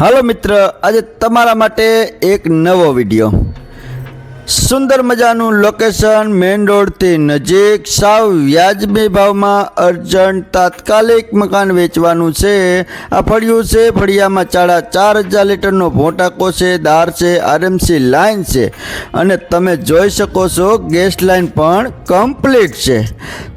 હાલો મિત્ર, આજે તમારા માટે એક નવો વીડિયો. સુંદર મજાનું લોકેશન મેઇન રોડથી નજીક સાવ વ્યાજબી ભાવમાં અર્જન્ટ તાત્કાલિક મકાન વેચવાનું છે. આ ફળિયું છે, ફળિયામાં ચાડા ચાર હજાર લીટરનો ભોંટાકો છે દાર છે, આરએમસી લાઇન છે. અને તમે જોઈ શકો છો, ગેસ લાઇન પણ કમ્પ્લીટ છે.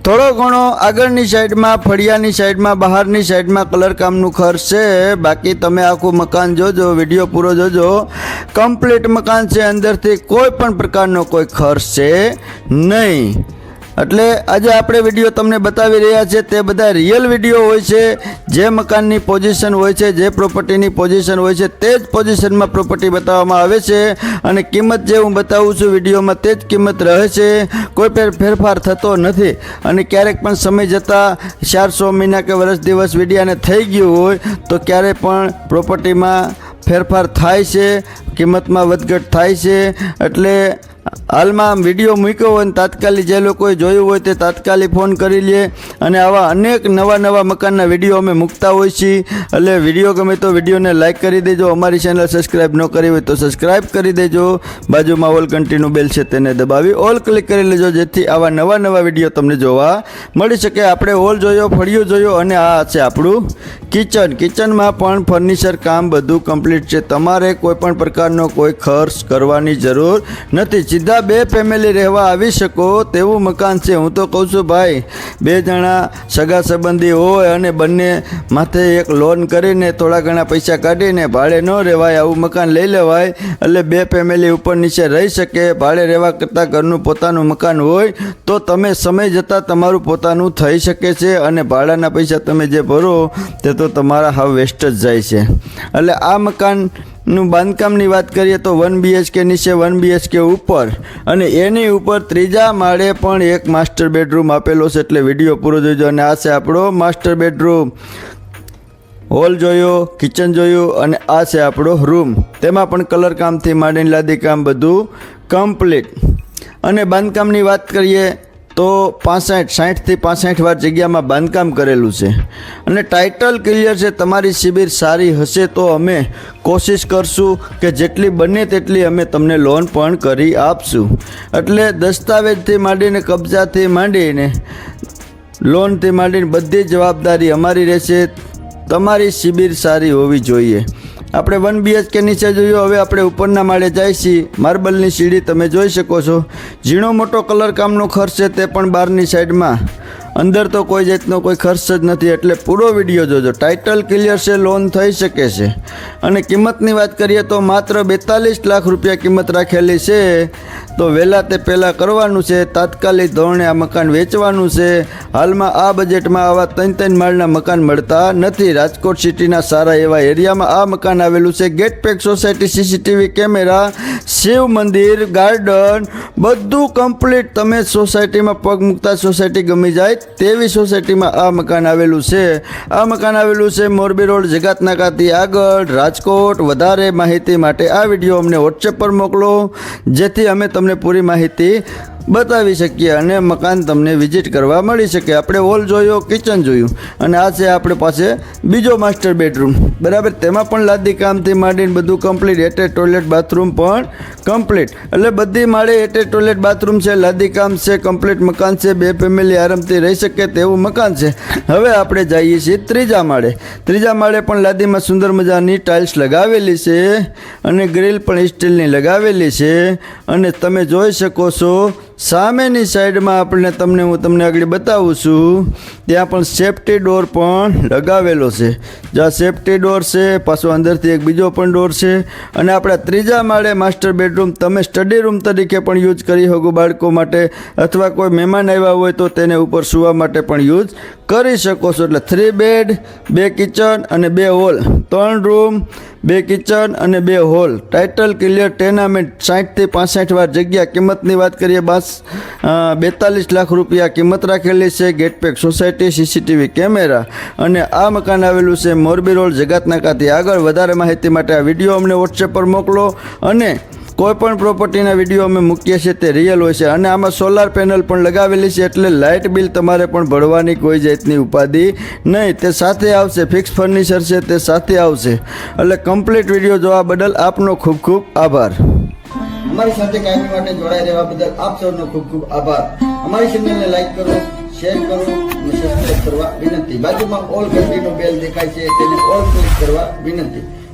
થોડો ઘણો આગળની સાઈડમાં, ફળિયાની સાઈડમાં, બહારની સાઈડમાં કલર કામનું ખર્ચ છે. બાકી તમે આખું મકાન જોજો, વીડિયો પૂરો જોજો. કમ્પ્લીટ મકાન છે, અંદરથી કોઈ પણ પ્રકારનો કોઈ ખર્ચ છે નહીં. એટલે આજે આપણે વીડિયો તમને બતાવી રહ્યા છે તે બધા રિયલ વીડિયો હોય છે, જે મકાનની પોઝિશન હોય છે, જે પ્રોપર્ટીની પોઝિશન હોય છે, તે જ પોઝિશનમાં પ્રોપર્ટી બતાવવામાં આવે છે અને કિંમત જે હું બતાવું છું વિડીયોમાં તે જ કિંમત રહે છે. કોઈ પણ ફેરફાર થતો નથી અને ક્યારેક પણ સમય જતાં ચાર સો મહિના કે વર્ષ દિવસ વિડીયાને થઈ ગયું હોય, તો ક્યારે પણ પ્રોપર્ટીમાં ફેરફાર થાય છે, કિંમતમાં વધઘટ થાય છે, એટલે હાલમાં વીડિયો મૂક્યો હોય તાત્કાલિક જે લોકોએ જોયું હોય તે તાત્કાલિક ફોન કરી લે અને આવા અનેક નવા નવા મકાનના વીડિયો અમે મૂકતા હોય છીએ. એટલે વીડિયો ગમે તો વિડીયોને લાઇક કરી દેજો. અમારી ચેનલ સબસ્ક્રાઈબ ન કરી હોય તો સબસ્ક્રાઈબ કરી દેજો. બાજુમાં ઓલ કન્ટિન્યુ બેલ છે તેને દબાવી ઓલ ક્લિક કરી લેજો, જેથી આવા નવા નવા વીડિયો તમને જોવા મળી શકે. આપણે ઓલ જોયો, ફળિયું જોયો અને આ છે આપણું કિચન કિચનમાં પણ ફર્નિચર કામ બધું કમ્પ્લીટ છે. તમારે કોઈ પણ પ્રકારનો કોઈ ખર્ચ કરવાની જરૂર નથી. સીધા બે ફેમિલી રહેવા આવી શકો તેવું મકાન છે. હું તો કહું છું, ભાઈ, બે જણા સગા સંબંધી હોય અને બંને માથે એક લોન કરીને થોડા ઘણા પૈસા કાઢીને ભાડે ન રહેવાય, આવું મકાન લઈ લેવાય. એટલે બે ફેમિલી ઉપર નીચે રહી શકે, ભાડે રહેવા કરતાં ઘરનું પોતાનું મકાન હોય, તો તમે સમય જતાં તમારું પોતાનું થઈ શકે છે અને ભાડાના પૈસા તમે જે ભરો, તે તો તમારા હાવ વેસ્ટ જ જાય છે. એટલે આ મકાન નું બાંધકામની વાત કરીએ તો વન બીએચકે નીચે, વન બીએચકે ઉપર. અને એની ઉપર ત્રીજા માળે પણ એક માસ્ટર બેડરૂમ આપેલો છે એટલે વીડિયો પૂરો જોઈજો અને આ છે આપણો માસ્ટર બેડરૂમ. હોલ જોયો, કિચન જોયું અને આ છે આપણો રૂમ. તેમાં પણ કલર કામથી માંડીને લાદી કામ બધું કમ્પ્લીટ. અને બાંધકામની વાત કરીએ તો પાસઠ, સાઠથી પાસઠ વાર જગ્યામાં બાંધકામ કરેલું છે. અને ટાઇટલ ક્લિયર છે, તમારી શિબિર સારી હશે તો અમે કોશિશ કરશું કે જેટલી બને તેટલી અમે તમને લોન પણ કરી આપશું. એટલે દસ્તાવેજથી માંડીને કબજાથી માંડીને લોનથી માંડીને બધી જવાબદારી અમારી રહેશે. તમારી શિબિર સારી હોવી જોઈએ. આપણે વન બીએચકે નીચે જોયું, હવે આપણે ઉપરના માળે જાય છીએ. માર્બલની સીડી તમે જોઈ શકો છો. ઝીણો મોટો કલર કામનો ખર્ચ છે તે પણ બહારની સાઈડમાં. અંદર તો કોઈ જાતનો કોઈ ખર્ચ જ નથી, એટલે પૂરો વીડિયો જોજો. ટાઇટલ ક્લિયર છે લોન થઈ શકે છે. અને કિંમતની વાત કરીએ તો માત્ર બેતાલીસ લાખ રૂપિયા કિંમત રાખેલી છે. તો વહેલા તે પહેલાં કરવાનું છે, તાત્કાલિક ધોરણે આ મકાન વેચવાનું છે. હાલમાં આ બજેટમાં આવા ત્રણ ત્રણ માળના મકાન મળતા નથી. રાજકોટ સિટીના સારા એવા એરિયામાં આ મકાન આવેલું છે. Gate pack society CCTV camera, Shiv મંદિર ગાર્ડન બધું કમ્પ્લીટ તમે સોસાયટીમાં પગ મૂકતા સોસાયટી ગમી જાય તેવી સોસાયટીમાં આ મકાન આવેલું છે. આ મકાન આવેલું છે મોરબી રોડ જગતનાકાથી આગળ. રાજકોટ, વધારે માહિતી માટે આ વીડિયો અમને વોટ્સએપ પર મોકલો. જેથી અમે તમને પૂરી માહિતી બતાવી શકીએ અને મકાન તમને વિઝિટ કરવા મળી શકે. આપણે હોલ જોયો કિચન જોયું અને આ છે આપણે પાસે બીજો માસ્ટર બેડરૂમ બરાબર, તેમાં પણ લાદી કામથી માંડીને બધું કમ્પ્લીટ એટેચ ટોયલેટ બાથરૂમ પણ કમ્પ્લીટ એટલે બધી માળે એટે ટોયલેટ બાથરૂમ છે, લાદી કામ છે કમ્પ્લીટ મકાન છે, બે ફેમિલી આરામથી રહી શકે તેવું મકાન છે. હવે આપણે જઈએ છીએ ત્રીજા માળે. ત્રીજા માળે પણ લાદીમાં સુંદર મજાની ટાઇલ્સ લગાવેલી છે અને ગ્રીલ પણ સ્ટીલની લગાવેલી છે. અને તમે જોઈ શકો છો સામેની સાઈડમાં આપણે તમને હું તમને આગળ બતાવું છું, ત્યાં પણ સેફ્ટી ડોર પણ લગાવેલો છે. જ્યાં સેફ્ટી ડોર છે, પાછો અંદરથી એક બીજો પણ ડોર છે અને આપણા ત્રીજા માળે માસ્ટર બેડરૂમ તમે સ્ટડી રૂમ તરીકે પણ યુઝ કરી શકો બાળકો માટે અથવા કોઈ મહેમાન આવ્યા હોય તો તેને ઉપર સૂવા માટે પણ યુઝ કરી શકો છો. એટલે થ્રી બેડ બે કિચન અને બે હોલ ત્રણ રૂમ, બે કિચન અને બે હોલ. ટાઇટલ ક્લિયર ટેનામેન્ટ સાઠથી પાસઠ વાર જગ્યા. કિંમતની વાત કરીએ બસ બેતાલીસ લાખ રૂપિયા કિંમત રાખેલી છે. ગેટપેક સોસાયટી સીસીટીવી કેમેરા અને આ મકાન આવેલું છે મોરબી રોડ જગતનાકાથી આગળ. વધારે માહિતી માટે આ વીડિયો અમને વોટ્સએપ પર મોકલો અને કોઈ પણ પ્રોપર્ટીના વીડિયો અમે મૂકીએ છીએ, તે રિયલ હોય છે. અને આમાં સોલાર પેનલ પણ લગાવેલી છે, એટલે લાઇટ બિલ તમારે પણ ભરવાની કોઈ જાતની ઉપાધિ નહીં. તે સાથે આવશે ફિક્સ ફર્નિચર છે, તે સાથે આવશે. એટલે કમ્પ્લીટ વીડિયો જોવા બદલ આપનો ખૂબ ખૂબ આભાર. અમારી સાથે કાયમી માટે જોડાઈ રહેવા બદલ આપ સૌનો ખૂબ ખૂબ આભાર. અમારી ચેનલને લાઈક કરો શેર કરો અને સબસ્ક્રાઇબ કરવા વિનંતી. બાજુમાં ઓલ ઘંટીનો બેલ દેખાય છે, તેને ઓલ ક્લિક કરવા વિનંતી.